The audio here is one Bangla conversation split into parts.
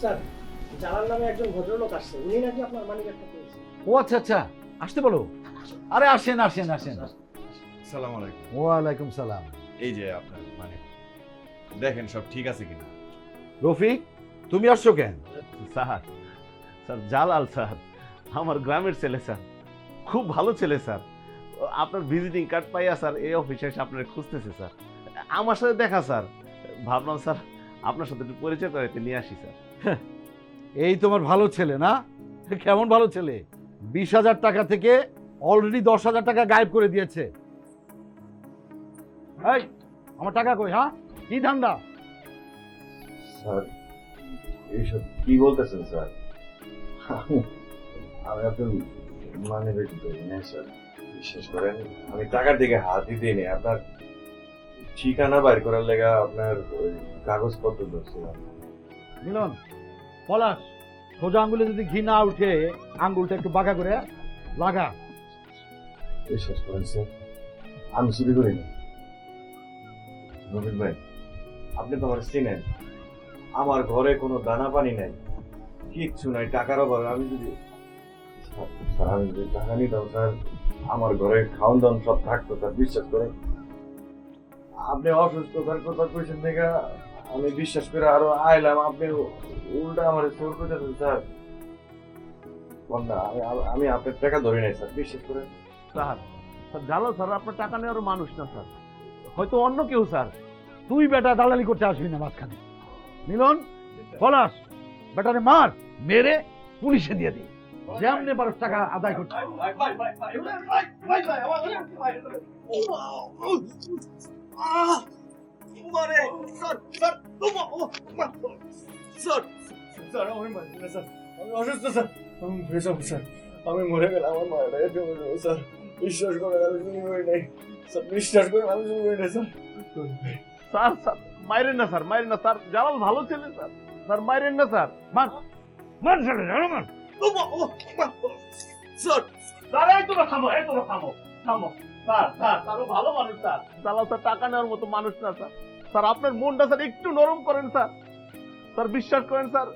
স্যার জালাল নামে একজন ভদ্রলোক আসছে উনি নাকি আপনার মানি ব্যাগটা পেয়েছে ও আচ্ছা আচ্ছা আসতে বলো। আরে আসেন আসেন আসেন। সালাম আলাইকুম ওয়ালাইকুম সালাম। এই যে আপনার মানে দেখেন সব ঠিক আছে কিনা? রফিক তুমি আসছো কেন? স্যার স্যার জালাল স্যার আমার গ্রামের ছেলে স্যার খুব ভালো ছেলে স্যার। আপনার ভিজিটিং কার্ড পাইয়া স্যার এই অফিসে এসে আপনার খুঁজতেছে স্যার। আমার সাথে দেখা স্যার। ভাবলাম স্যার আপনার সাথে একটু পরিচয় করাইতে নিয়ে আসি স্যার। এই তোমার ভালো ছেলে, না? কেমন ভালো ছেলে? বিশ হাজার টাকা থেকে অলরেডি দশ হাজার টাকা গায়েব করে দিয়েছে। এই, আমার টাকা কই হ্যাঁ? কি ধান্দা? স্যার, এইসব কি বলতেছেন, স্যার? আমি আপনার মানে বেশি না, স্যার। বিশ্বাস করেন, আমি টাকার দিকে হাত দিতে নেই। আপনার ঠিকানা বাইর করার লেগা আপনার কাগজপত্র মিলন, পলাশ, সোজা আঙ্গুলে যদি ঘি না উঠে, আঙ্গুলটা একটু বাঁকা করে লাগা বিশ্বাস করেন, স্যার, আমি চুরি করি না নবীন ভাই, আপনি তো আমার চিনেন। আমার ঘরে কোনো দানা পানি নাই, কিচ্ছু নাই, টাকার অভাবে আমি যদি স্যার আমি যদি টাকা নিতাম, স্যার, আমার ঘরে খাওয়ান দাওয়ান সব থাকতো, স্যার, বিশ্বাস করে আপনি অসুস্থতার কথা কইছেন থেকে আমি বিশ্বাস করে আরও আইলাম আপনি উল্টা আমার চোর করতেছেন স্যার বন্যা আমি আমি আপনার টাকা ধরে নাই স্যার বিশ্বাস করে স্যার স্যার জালাল স্যার আপনার টাকা নেওয়ার মানুষ না স্যার হয়তো অন্য কেউ স্যার তুই বেটা দালালি করতে আসবি না মাঝখানে মিলন পলাশ বেটারে মার মেরে পুলিশে দিয়ে দিই যেমনি পারো টাকা আদায় করতে মারে স্যার স্যার স্যার স্যার আমি মারি স্যার আমি অসুস্থ স্যার আমি ভেসব স্যার আমি মরে গেলাম আমার মায়েরা এটা স্যার বিশ্বাস করে আমি চুরি করি নাই স্যার বিশ্বাস করে আমি চুরি করি নাই স্যার স্যার স্যার মাইরেন না স্যার মাইরেন না স্যার জালাল ভালো ছেলে স্যার স্যার মাইরেন না স্যার মার মার ছেলে জানো মার স্যার স্যার এই তোমরা থামো এই তোমরা থামো থামো স্যার স্যার ভালো স্যার। টাকা নেওয়ার মতো স্যার। স্যার, আপনার মনটা, স্যার, একটু নরম করেন, স্যার। স্যার, বিশ্বাস করেন, স্যার,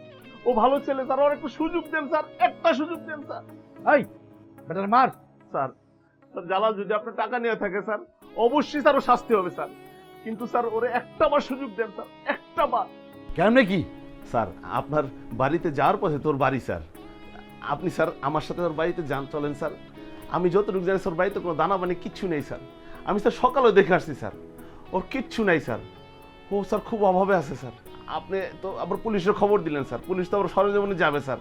ও ভালো স্যার, ওর একটু সুযোগ দেন, স্যার, একটা সুযোগ দেন, স্যার। স্যার যদি আপনার টাকা নিয়ে থাকে, স্যার, অবশ্যই, স্যার, ও শাস্তি হবে, স্যার। কিন্তু, স্যার, ওরে একটা বার সুযোগ দেন, স্যার, একটা বার। কেমনে কি? স্যার, আপনার বাড়িতে যাওয়ার পথে তোর বাড়ি, স্যার। আপনি, স্যার, আমার সাথে ওর বাড়িতে যান, চলেন, স্যার। আমি যতটুকু জানি, স্যার, বাড়িতে কোনো দানা পানি কিচ্ছু নেই, স্যার। আমি, স্যার, সকালেও দেখে আসছি, স্যার। ওর কিচ্ছু নাই, স্যার। ও, স্যার, খুব অভাবে আছে, স্যার। আপনি তো আবার পুলিশের খবর দিলেন, স্যার। পুলিশ তো আবার সরজমিনে যাবে, স্যার।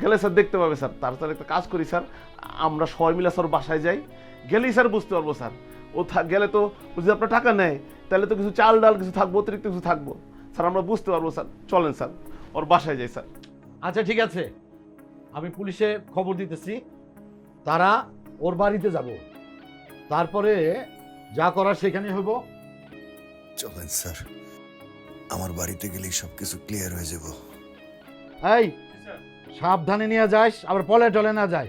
গেলে, স্যার, দেখতে পাবে, স্যার। তার স্যার একটা কাজ করি, স্যার। আমরা সবাই মিলে, স্যার বাসায় যাই। গেলেই, স্যার, বুঝতে পারব, স্যার। ও গেলে তো যদি আপনার টাকা নেয়, তাহলে তো কিছু চাল ডাল কিছু থাকব, অতিরিক্ত কিছু থাকব। স্যার, আমরা বুঝতে পারব, স্যার। চলেন, স্যার। ওর বাসায় যাই, স্যার। আচ্ছা ঠিক আছে। আমি পুলিশে খবর দিতেছি। তারা ওর বাড়িতে যাব। তারপরে যা করার সেখানে হইব। চলেন স্যার। আমার বাড়িতে গেলেই সব কিছু ক্লিয়ার হয়ে যাব। এই সাবধানে নিয়ে যাস আবার পলে টলে না যায়